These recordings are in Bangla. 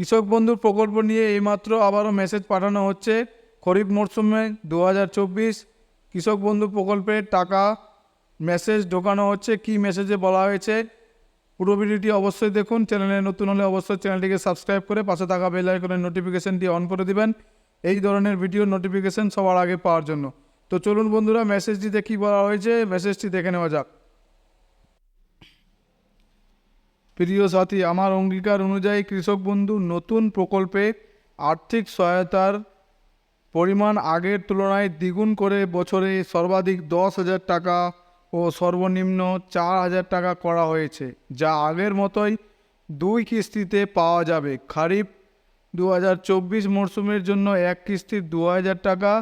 কৃষক বন্ধু প্রকল্প নিয়ে এইমাত্র আবারও মেসেজ পাঠানো হচ্ছে। খরিফ মরশুমে দু হাজার চব্বিশ কৃষক বন্ধু প্রকল্পের টাকা মেসেজ ঢোকানো হচ্ছে। কি মেসেজে বলা হয়েছে? পুরো ভিডিওটি অবশ্যই দেখুন। চ্যানেলে নতুন হলে অবশ্যই চ্যানেলটিকে সাবস্ক্রাইব করে পাশে থাকা বেল আইকনের নোটিফিকেশনটি অন করে দিবেন। এই ধরনের ভিডিও নোটিফিকেশন সবার আগে পাওয়ার জন্য। তো চলুন বন্ধুরা মেসেজটিতে কী বলা হয়েছে? মেসেজটি দেখে নেওয়া যাক। প্রিয় সাথী, আমার অঙ্গীকার অনুযায়ী কৃষক বন্ধু নতুন প্রকল্পে আর্থিক সহায়তার পরিমাণ আগের তুলনায় দ্বিগুণ করে বছরে সর্বাধিক দশ হাজার টাকা ও সর্বনিম্ন চার হাজার টাকা করা হয়েছে, যা আগের মতোই দুই কিস্তিতে পাওয়া যাবে। খারিফ দু হাজার চব্বিশ মরশুমের জন্য এক কিস্তির দু হাজার টাকা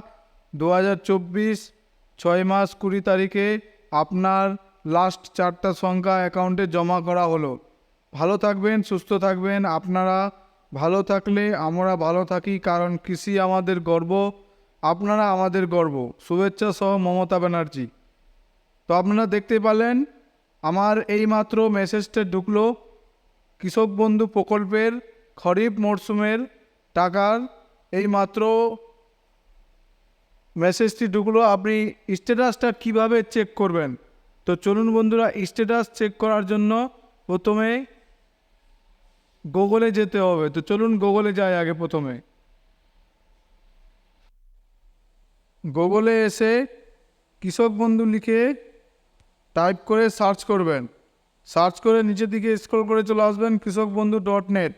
দু হাজার চব্বিশ ছয় মাস কুড়ি তারিখে আপনার লাস্ট চারটা সংখ্যা অ্যাকাউন্টে জমা করা হলো। ভালো থাকবেন, সুস্থ থাকবেন। আপনারা ভালো থাকলে আমরা ভালো থাকি, কারণ কৃষি আমাদের গর্ব, আপনারা আমাদের গর্ব। শুভেচ্ছা সহ মমতা ব্যানার্জি। তো আপনারা দেখতে পেলেন আমার এই মাত্র মেসেজটা ঢুকলো কৃষক বন্ধু প্রকল্পের খরিফ মরশুমের টাকার এই মাত্র মেসেজটি ঢুকলো। আপনি স্ট্যাটাসটা কীভাবে চেক করবেন? তো চলুন বন্ধুরা, স্ট্যাটাস চেক করার জন্য প্রথমে গুগলে যেতে হবে। তো চলুন গুগলে যাই আগে প্রথমে। গুগলে এসে কৃষক বন্ধু লিখে টাইপ করে সার্চ করবেন। সার্চ করে নিচের দিকে স্ক্রল করে চলে আসবেন Krishak Bandhu dot net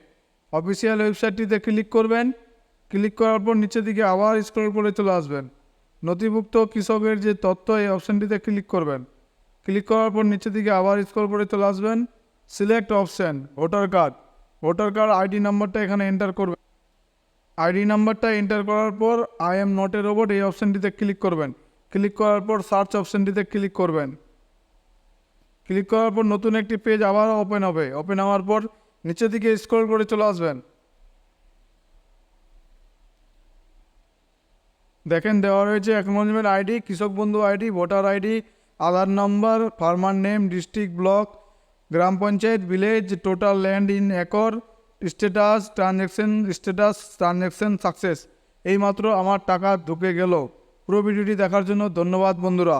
official ওয়েবসাইটটিতে click করবেন। ক্লিক করার পর নিচের দিকে আবার স্ক্রল করে চলে আসবেন। নথিভুক্ত কৃষকের যে তথ্য, এই অপশানটিতে ক্লিক করবেন। ক্লিক করার পর নিচের দিকে আবার স্ক্রল করে চলে আসবেন। Select option voter card voter card, ID নাম্বারটা এখানে এন্টার করবেন আইডি নাম্বারটা এন্টার করার পর I am not a robot এই অপশানটিতে ক্লিক করবেন। ক্লিক করার পর সার্চ অপশানটিতে ক্লিক করবেন। ক্লিক করার পর নতুন একটি পেজ আবার ওপেন হবে। ওপেন হওয়ার পর নিচের দিকে স্ক্রল করে চলে আসবেন। দেখেন দেওয়া রয়েছে acknowledgement ID Krishak Bandhu ID voter ID Aadhaar number farmer name district block gram panchayat village total land in acre status transaction status transaction success এইমাত্র আমার টাকা ঢুকে গেল। পুরো ভিডিওটি দেখার জন্য ধন্যবাদ, বন্ধুরা।